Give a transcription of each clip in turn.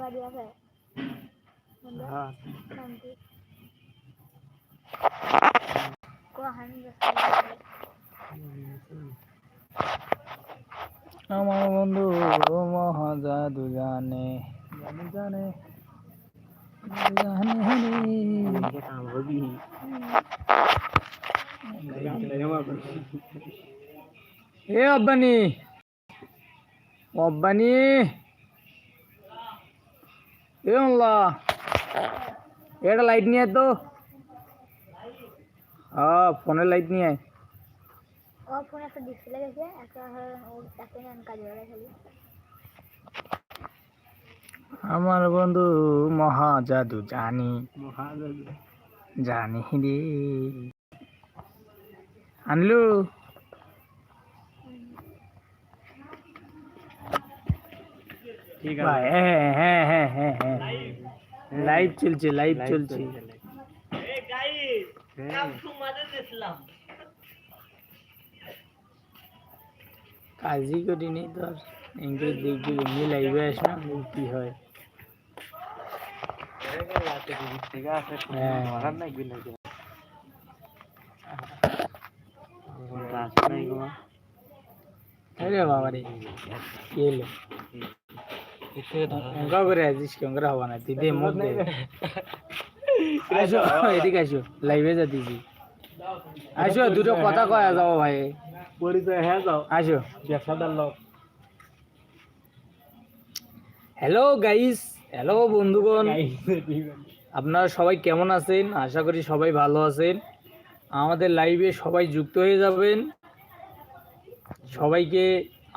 গাড়ি আছে। হ্যাঁ। শান্তি। আমার বন্ধু মহা জাদু জানে জানে জানে। এ আব্বানি। আব্বানি। এ আল্লাহ। এটা লাইট নিয়ে তো। হ্যাঁ ফোনের লাইট নিয়ে আয়। ও ফোন একটা ডিসপ্লে গেছে একটা ও তাকে কাজ করে খালি। আমার বন্ধু মহা জাদু জানি। জানি রে। আনলু। ঠিক আছে। হ্যাঁ হ্যাঁ হ্যাঁ হ্যাঁ হ্যাঁ লাইভ চলছে লাইভ চলছে। কাজই করিনি তো আর। দেখবি এমনি লাইভে আসলাম কি হয়। বাবা রে এলো? অঙ্কা করে আছিস কি? অঙ্কা হবা না। তুই দে মুখ দে। আসো এদিকে আসো লাইভে যাতিছি আসো দুটো কথা কয়া যাও ভাই। পরিচয় হ্যাঁ যাও। আসো ব্যবসাদার লোক। হ্যালো গাইস হ্যালো বন্ধুগণ। আপনারা সবাই কেমন আছেন? আশা করি সবাই ভালো আছেন। আমাদের লাইভে সবাই যুক্ত হয়ে যাবেন। সবাইকে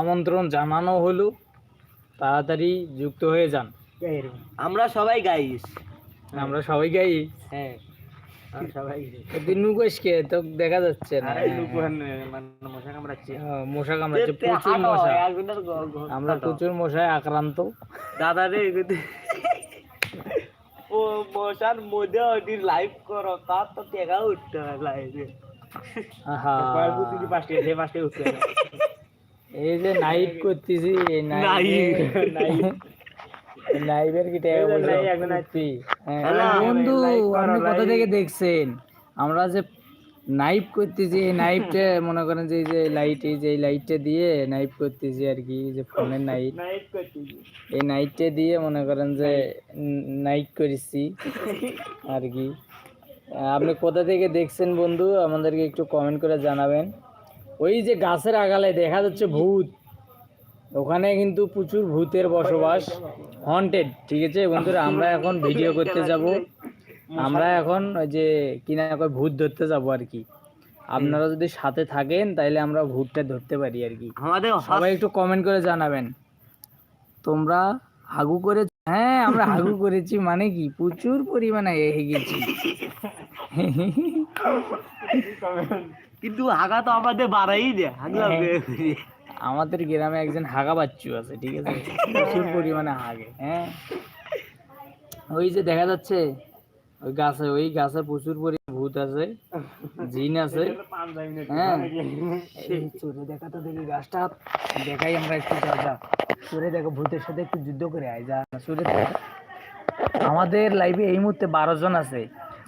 আমন্ত্রণ জানানো হলো। তাড়াতাড়ি যুক্ত হয়ে যান। আমরা সবাই গাইস। আমরা সবাই গাই। হ্যাঁ আমরা সবাই তুই তো দেখা যাচ্ছে না। মানে মশা কামড়াচ্ছে। হ্যাঁ, মশা কামড়াচ্ছে প্রচুর মশা। আমরা প্রচুর মশায় আক্রান্ত। দাদা রে ও মশার মধ্যে ওটি লাইভ করো তার তো টেকা উঠতে হয় লাইভে পাঁচটি সে উঠতে এই যে নাইট করতেছি এই Night. কি। হ্যাঁ, বন্ধু আপনি কোথা থেকে দেখছেন? আমরা যে নাইভ করতেছি এই নাইভটা মনে করেন যে এই যে লাইট এই যে এই লাইটটা দিয়ে নাইভ করতেছি আর কি এই যে ফোনের নাইট নাইট এই নাইটটা দিয়ে মনে করেন যে নাইট করেছি আর কি। আপনি কোথা থেকে দেখছেন বন্ধু? আমাদেরকে একটু কমেন্ট করে জানাবেন। ওই যে গাছের আগালে দেখা যাচ্ছে ভূত। ওখানে কিন্তু প্রচুর ভূতের বসবাস। হন্টেড ঠিক আছে? বন্ধুরা আমরা এখন ভিডিও করতে যাব। আমরা এখন ওই যে কিনা কয় ভূত ধরতে যাব আর কি। আপনারা যদি সাথে থাকেন তাইলে আমরা ভূতটা ধরতে পারি আর কি। আমাদের সবাই একটু কমেন্ট করে জানাবেন। তোমরা হাগু করে হ্যাঁ আমরা হাগু করেছি। মানে কি? প্রচুর পরিমাণে এসে গেছি। কিন্তু হাগা তো আমাদের বাড়াই দেয় হাগলা হ্যাঁ। আমাদের গ্রামে একজন হাগা বাচ্চু আছে ঠিক আছে? প্রচুর পরিমাণে হাগে হ্যাঁ? ওই যে দেখা যাচ্ছে ওই গাছে ওই গাছে প্রচুর পরিমাণে ভূত আছে জিন আছে হ্যাঁ? চোরে দেখা তো দেখি গাছটা দেখাই আমরা একটু যা যা। চোরে দেখো ভূতের সাথে একটু যুদ্ধ করে আয় যা চোরে। আমাদের লাইভে এই মুহূর্তে বারো জন আছে।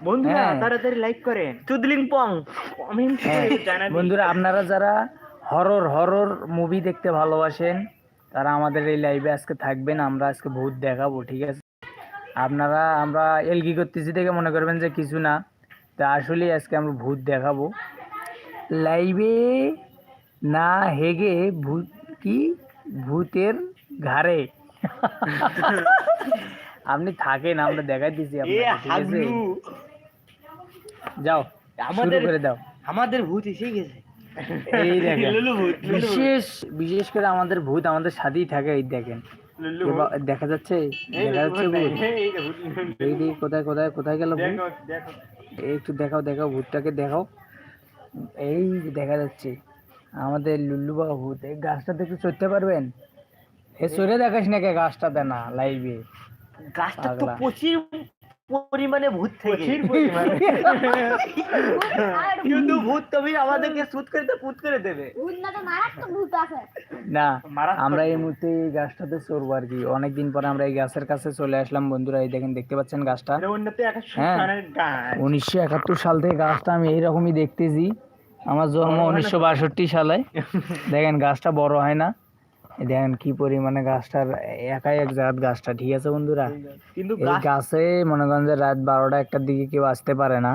বন্ধুরা হ্যাঁ। তাড়াতাড়ি লাইক করেন। চুদলিং পং কমেন্ট হ্যাঁ। জানাবেন। বন্ধুরা আপনারা যারা হরর হরর মুভি দেখতে ভালোবাসেন তারা আমাদের এই লাইভে আজকে থাকবেন আমরা আজকে ভূত দেখাবো ঠিক আছে? আপনারা আমরা এলগি করতেছি দেখে মনে করবেন যে কিছু না। তা আসলে আজকে আমরা ভূত দেখাবো। লাইভে না হেগে ভূত কি? ভূতের ঘাড়ে। আপনি থাকেন আমরা দেখাই দিছি আপনাকে ঠিক আছে? হাগলু। যাও আমাদের করে দাও। আমাদের ভূত এসে গেছে। এই দেখেন লুলু ভূত বিশেষ বিশেষ করে আমাদের ভূত আমাদের সাথেই থাকে এই দেখেন। দেখা যাচ্ছে দেখা যাচ্ছে ভূত এই যে দিকে কোথায় কোথায় কোথায় গেল ভূত? দেখো দেখো। একটু দেখাও দেখাও ভূতটাকে দেখাও। এই যে দেখা যাচ্ছে আমাদের লুল্লু বাবা ভূত। এই গাছটাতে একটু চড়তে পারবেন? এ চড়ে দেখাস না কে গাছটাতে না লাইভে গাছটা তো। প্রচুর পরিমাণে ভূত থেকে। কিন্তু ভূত তুমি আমাদেরকে সুদ করে দিয়ে পুত করে দেবে। না তো মারাত্মক ভূত আছে। না মারাত্মক আমরা এই মুহূর্তে এই গাছটাতে চড়বো আর কি। অনেকদিন পরে আমরা এই গাছের কাছে চলে আসলাম। বন্ধুরা এই দেখেন দেখতে পাচ্ছেন গাছটা? হ্যাঁ। উনিশশো একাত্তর সাল থেকে গাছটা আমি এইরকমই দেখতেছি। আমার জন্ম উনিশশো বাষট্টি সালে। দেখেন গাছটা বড় হয় না। দেখেন কি পরিমাণে গাছটার একাই এক জাত গাছটা ঠিক আছে বন্ধুরা? কিন্তু এই গাছে মনে করেন যে রাত বারোটা একটার দিকে কেউ আসতে পারে না।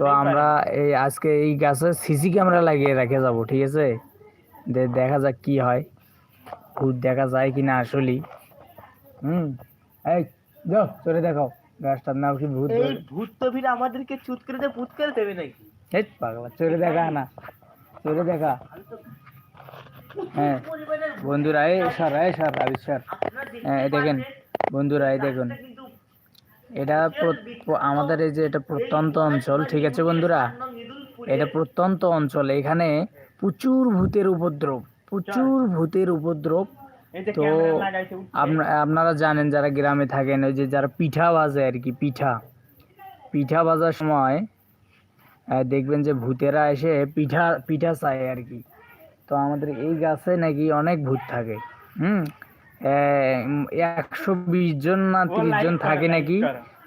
তো আমরা এই আজকে এই গাছে সিসি ক্যামেরা লাগিয়ে রেখে যাব ঠিক আছে? দেখা যাক কি হয়। ভূত দেখা যায় কিনা আসলেই। হুম? এই যাও চলে দেখাও। গাছটার নাম কি ভূত? ভূত তবির আমাদেরকে চুত করে করে দেবে নাকি? এই পাগলা চলে দেখা না। চলে দেখা। হ্যাঁ বন্ধুরা এই স্যার এই স্যার আবি স্যার। হ্যাঁ দেখেন বন্ধুরা এই দেখুন। এটা আমাদের এই যে এটা প্রত্যন্ত অঞ্চল ঠিক আছে বন্ধুরা? এটা প্রত্যন্ত অঞ্চল এখানে প্রচুর ভূতের উপদ্রব প্রচুর ভূতের উপদ্রব। তো আপনারা জানেন যারা গ্রামে থাকেন ওই যে যারা পিঠা বাজে আর কি পিঠা। পিঠা বাজার সময় দেখবেন যে ভূতেরা এসে পিঠা পিঠা চায় আর কি। তো আমাদের এই গাছে নাকি অনেক ভূত থাকে। হুম? একশো বিশ জন না তিরিশ জন থাকে নাকি?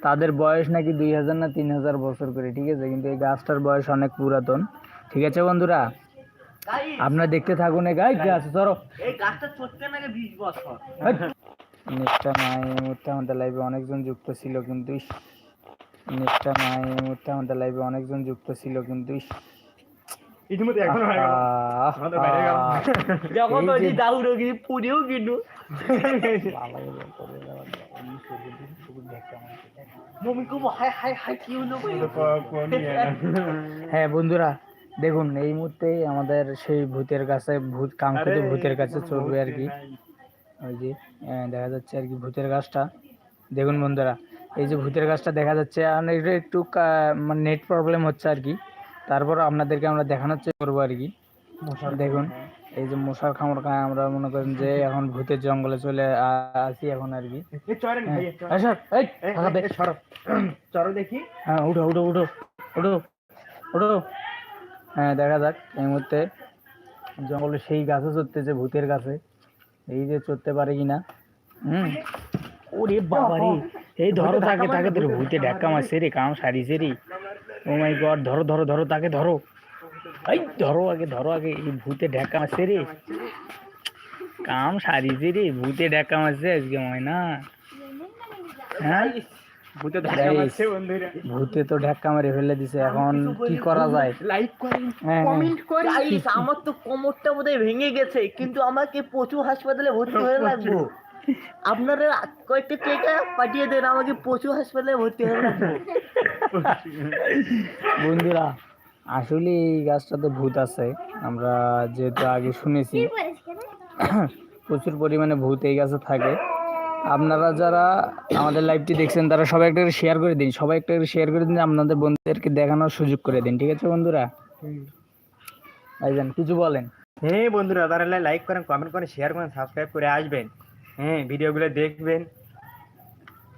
তাদের বয়স নাকি দুই হাজার না তিন হাজার বছর করে ঠিক আছে? কিন্তু এই গাছটার বয়স অনেক পুরাতন ঠিক আছে বন্ধুরা? আপনারা দেখতে থাকুন এই গাছ গাছ ধরো এই গাছটা চটকে নাকি বিশ বছর। নেক্সটটা নাই এই মুহূর্তে আমাদের লাইভে অনেকজন যুক্ত ছিল কিন্তু নেক্সটটা নাই এই মুহূর্তে আমাদের লাইভে অনেকজন যুক্ত ছিল কিন্তু ইতিমধ্যে এখনও হয়ে গেল আমাদের বাইরে গেল এই পুড়েও কিন্তু বন্ধুরা দেখুন এই মুহূর্তে আমাদের সেই ভূতের কাছে ভূত কাঙ্ক্ষিত ভূতের কাছে চলবে আর কি। ওই যে দেখা যাচ্ছে আর কি ভূতের গাছটা। দেখুন বন্ধুরা এই যে ভূতের গাছটা দেখা যাচ্ছে আর এটা একটু মানে নেট প্রবলেম হচ্ছে আর কি। তারপর আপনাদেরকে আমরা দেখানোর চেষ্টা করব আর কি। দেখুন এই যে মশার খামড় খায় আমরা মনে করেন যে এখন ভূতের জঙ্গলে চলে আসি এখন আর কি। সর, সরো। দেখি। হ্যাঁ উঠো উঠো উঠো উঠো উঠো। হ্যাঁ দেখা যাক এই মুহূর্তে জঙ্গলে সেই গাছে চড়তেছে ভূতের গাছে। এই যে চড়তে পারে কিনা। হুম। ওরে বাবা রে এই ধরো তাকে তাকে ধরো ভূতে ধাক্কা মারছে রে কাম সারিছে রে। ও মাই গড ধরো ধরো ধরো তাকে ধরো। এই ধরো আগে ধরো আগে এই ভূতে মারছে রে। কাম সারিছে রে ভূতে মারছে আজকে ময়না। হ্যাঁ? ভূতে তো ধাক্কা মেরে ফেলে দিছে এখন কি করা যায়? লাইক করেন হ্যাঁ, হ্যাঁ। কমেন্ট করেন আমার তো কোমরটা বোধহয় ভেঙে গেছে কিন্তু আমাকে প্রচুর হাসপাতালে ভর্তি হয়ে লাগবো। আপনারা কয়েকটা টাকা পাঠিয়ে দেন আমাকে পশু হাসপাতালে ভর্তি হয়ে বন্ধুরা আসলে এই গাছটাতে ভূত আছে। আমরা যেহেতু আগে শুনেছি প্রচুর পরিমাণে ভূত এই গাছে থাকে। আপনারা যারা আমাদের লাইভটি দেখছেন তারা সবাই একটা করে শেয়ার করে দিন। সবাই একটা করে শেয়ার করে দিন আপনাদের বন্ধুদেরকে দেখানোর সুযোগ করে দিন। ঠিক আছে বন্ধুরা? ভাইজান কিছু বলেন। হ্যাঁ বন্ধুরা তারা লাইক করেন কমেন্ট করেন শেয়ার করেন সাবস্ক্রাইব করে আসবেন। হ্যাঁ ভিডিওগুলো দেখবেন।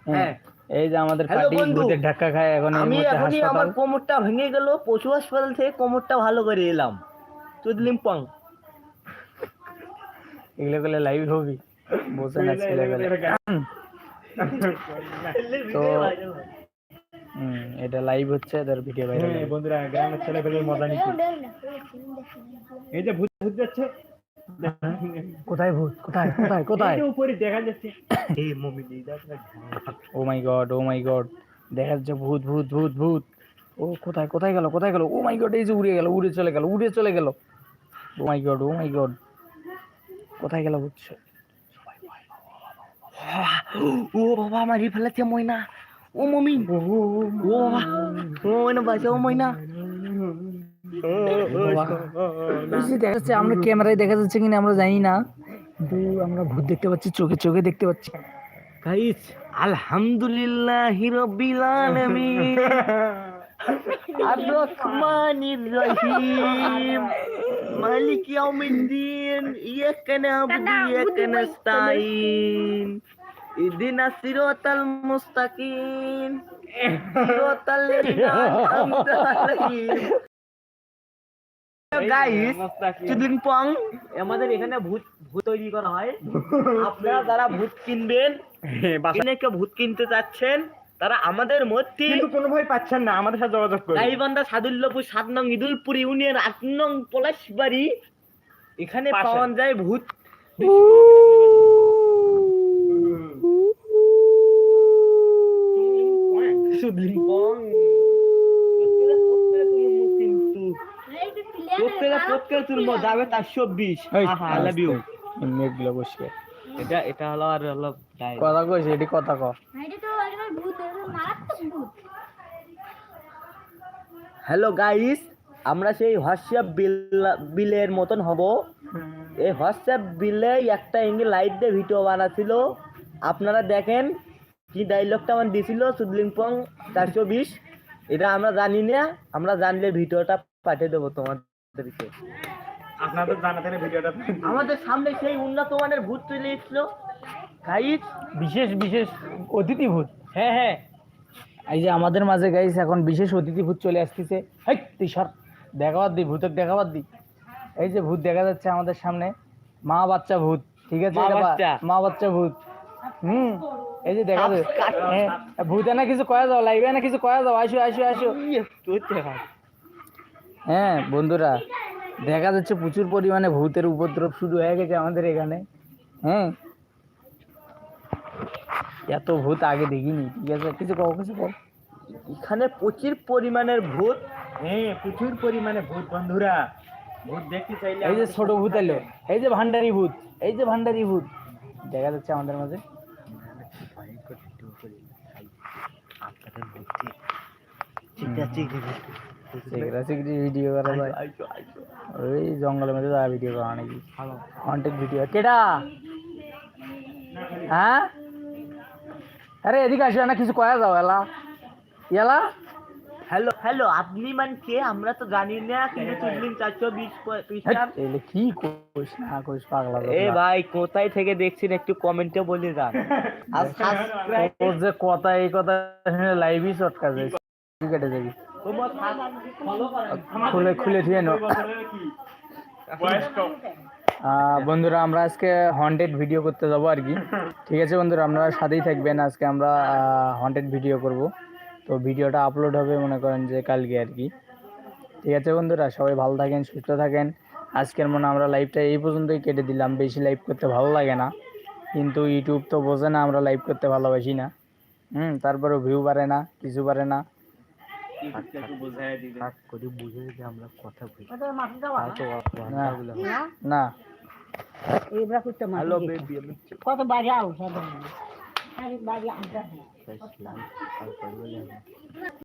হ্যাঁ। এই যে আমাদের পার্টি ভূতের ধাক্কা খায় এখন আমি এখনই আমার কোমরটা ভেঙে গেল পশু হাসপাতাল থেকে কোমরটা ভালো করে এলাম। তুদলিম পং এগুলো করলে লাইভ হবি। বোঝে না ছেলে তো হুম এটা লাইভ হচ্ছে এদের ভিডিও ভাইরাল হ্যাঁ বন্ধুরা গ্রামের ছেলে পেলে মজা নিচ্ছি। এই যে ভূত ভূত যাচ্ছে। কোথায় ভূত? কোথায়? কোথায়? কোথায়? উপরে দেখা যাচ্ছে। এই mummy oh my god oh my god. দেখা যাচ্ছে ভূত ভূত ভূত ভূত। ও কোথায়? কোথায় গেল? কোথায় গেল? ও মাই গড এই যে উড়ে গেল উড়ে চলে গেল উড়ে চলে গেল। Oh my god oh my god. কোথায় গেল ভূত? ও বাবা মারি ফেলেছে ময়না। ও মমি। ও বাবা ও ময়না ময়না। দেখা যাচ্ছে আমরা ক্যামেরায় দেখা যাচ্ছে কিনা আমরা জানি না কিন্তু আমরা ভূত দেখতে পাচ্ছি চোখে চোখে দেখতে পাচ্ছি। গাইস আলহামদুলিল্লাহ রাব্বিল আলামিন। আর রহমানির রহিম। মালিক ইয়াউমিদ্দিন ইয়াকা নাবুদু ইয়াকা নাস্তাইন ইদিনা সিরাতাল মুস্তাকিম। সিরাতাল গাইস চুদলিং পং আমাদের এখানে ভূত ভূত তৈরি করা হয়। আপনারা যারা ভূত কিনবেন কিনে কেউ ভূত কিনতে চাচ্ছেন তারা আমাদের মধ্যে কিন্তু কোনো ভয় পাচ্ছেন না আমাদের সাথে যোগাযোগ করুন। গাইবান্ধা সাদুল্লপুর সাত নং ইদুলপুর ইউনিয়ন আট নং পলাশবাড়ি। এখানে। পাওয়া যায় ভূত। চুদলিং পং কিন্তু এই যে প্লেয়ার প্রত্যেকে প্রত্যেকে তুলবো যাবে তার চব্বিশ। এই, আই লাভ ইউ মেঘগুলো এটা এটা হলো আর হলো কথা কইছে এটি কথা ক। হ্যালো গাইস আমরা সেই হোয়াটসঅ্যাপ বিল বিলের মতন হব। এই হোয়াটসঅ্যাপ বিলে একটা ইঙ্গি লাইট দিয়ে ভিডিও বানাছিল। আপনারা দেখেন কি ডাইলগটা আমার দিছিল সুদলিংপং চারশো বিশ এটা আমরা জানি না আমরা জানলে ভিডিওটা পাঠিয়ে দেবো তোমাদেরকে আপনাদের জানাতে না ভিডিওটা আমাদের সামনে সেই উন্নত মানের ভূত চলে গাইস বিশেষ বিশেষ অতিথি ভূত। হ্যাঁ হ্যাঁ। এই যে আমাদের মাঝে গাইস এখন বিশেষ অতিথি ভূত চলে আসতেছে। হেই তুই সর। দেখাবার দি ভূতক দেখাবার দি। এই যে ভূত দেখা যাচ্ছে আমাদের সামনে। মা বাচ্চা ভূত ঠিক আছে? মা বাচ্চা। ভূত। হুম এই যে দেখা যাচ্ছে। হ্যাঁ, ভূতে না কিছু কয়া যাও লাইভে না কিছু কয়া যাও আসো আসো আসো। হ্যাঁ বন্ধুরা দেখা যাচ্ছে প্রচুর পরিমাণে ভূতের উপদ্রব শুরু হয়ে গেছে আমাদের এখানে হ্যাঁ? এত ভূত আগে দেখিনি ঠিক আছে? কিছু কও কিছু কও। এখানে প্রচুর পরিমাণের ভূত হ্যাঁ প্রচুর পরিমাণে ভূত বন্ধুরা। ভূত দেখতে চাইলে এই যে ছোট ভূত এলো এই যে ভান্ডারি ভূত এই যে ভান্ডারি ভূত দেখা যাচ্ছে আমাদের মাঝে। ঠিক আছে সেগুলা সেগুলি ভিডিও করা যায় ওই জঙ্গলের মধ্যে ভিডিও করা নাকি? কন্টেন্ট ভিডিও কেডা? হ্যাঁ? আরে এদিকে আসো না কিছু কয়া যাও এলা। এলা? হ্যালো হ্যালো আপনি মান কে? আমরা তো জানি না কিন্তু চারশো বিশ এলে কি কইস না কইস পাগলা এ ভাই কোথায় থেকে দেখছেন? একটু কমেন্টে বলে যান। আর সাবস্ক্রাইব যে কথা এই কথা শুনে লাইভই চটকা যায় কেটে যাবি। খুলে খুলে দিয়ে নো বন্ধুরা আমরা আজকে হন্টেড ভিডিও করতে যাব আর কি। ঠিক আছে বন্ধুরা আপনারা সাথেই থাকবেন। আজকে আমরা হন্টেড ভিডিও করব। তো ভিডিওটা আপলোড হবে মনে করেন যে কালকে আর কি। ঠিক আছে বন্ধুরা সবাই ভালো থাকেন সুস্থ থাকেন। আজকের মনে আমরা লাইভটা এই পর্যন্তই কেটে দিলাম। বেশি লাইভ করতে ভালো লাগে না। কিন্তু ইউটিউব তো বোঝে না আমরা লাইভ করতে ভালোবাসি না। হুম তারপরেও ভিউ বাড়ে না কিছু বাড়ে না। করে বুঝে যে আমরা কথা বলি। না। না হ্যালো বেবি কত বাজে আউট